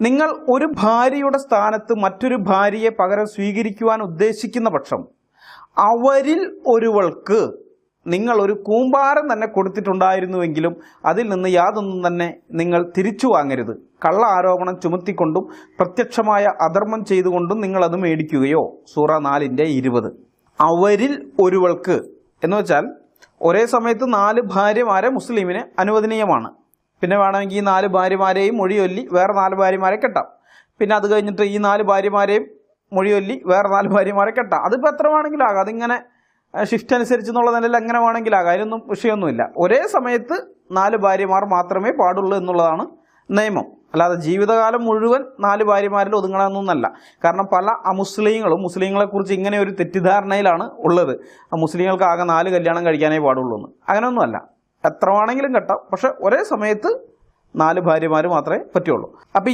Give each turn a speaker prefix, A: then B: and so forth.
A: നിങ്ങൾ ഒരു ഭാര്യയുടെ സ്ഥാനത്ത് മറ്റൊരു ഭാര്യയെ പകരം സ്വീകരിക്കുവാൻ ഉദ്ദേശിക്കുന്ന പക്ഷം അവരിൽ ഒരുവൾക്ക് നിങ്ങൾ ഒരു കൂമ്പാരം തന്നെ കൊടുത്തിട്ടുണ്ടായിരുന്നുവെങ്കിലും അതിൽ നിന്ന് യാതൊന്നും തന്നെ നിങ്ങൾ തിരിച്ചു വാങ്ങരുത്. കള്ള ആരോപണം ചുമത്തിക്കൊണ്ടും പ്രത്യക്ഷമായ അധർമ്മം ചെയ്തുകൊണ്ടും നിങ്ങൾ അത് മേടിക്കുകയോ? സൂറ നാലിന്റെ ഇരുപത്. അവരിൽ ഒരുവൾക്ക് എന്ന് വെച്ചാൽ ഒരേ സമയത്ത് നാല് ഭാര്യമാരെ മുസ്ലിമിന് അനുവദനീയമാണ്. പിന്നെ വേണമെങ്കിൽ ഈ നാല് ഭാര്യമാരെയും മൊഴിയൊല്ലി വേറെ നാല് ഭാര്യമാരെ കെട്ടാം. പിന്നെ അത് കഴിഞ്ഞിട്ട് ഈ നാല് ഭാര്യമാരെയും മൊഴിയൊല്ലി വേറെ നാല് ഭാര്യമാരെ കെട്ടാം. അതിപ്പോൾ എത്ര വേണമെങ്കിലും ആകാം അതിങ്ങനെ ഷിഫ്റ്റ് അനുസരിച്ച് എന്നുള്ള നിലയിൽ എങ്ങനെ വേണമെങ്കിലും ആകാം അതിനൊന്നും വിഷയമൊന്നുമില്ല. ഒരേ സമയത്ത് നാല് ഭാര്യമാർ മാത്രമേ പാടുള്ളൂ എന്നുള്ളതാണ് നിയമം. അല്ലാതെ ജീവിതകാലം മുഴുവൻ നാല് ഭാര്യമാരിൽ ഒതുങ്ങണമെന്നൊന്നല്ല. കാരണം പല അമുസ്ലിങ്ങളും മുസ്ലിങ്ങളെക്കുറിച്ച് ഇങ്ങനെ ഒരു തെറ്റിദ്ധാരണയിലാണ് ഉള്ളത്. മുസ്ലിങ്ങൾക്ക് ആകെ നാല് കല്യാണം കഴിക്കാനേ പാടുള്ളൂ എന്ന് അങ്ങനെയൊന്നുമല്ല. എത്ര വേണമെങ്കിലും കെട്ടാം. പക്ഷെ ഒരേ സമയത്ത് നാല് ഭാര്യമാർ മാത്രമേ പറ്റുള്ളൂ. അപ്പം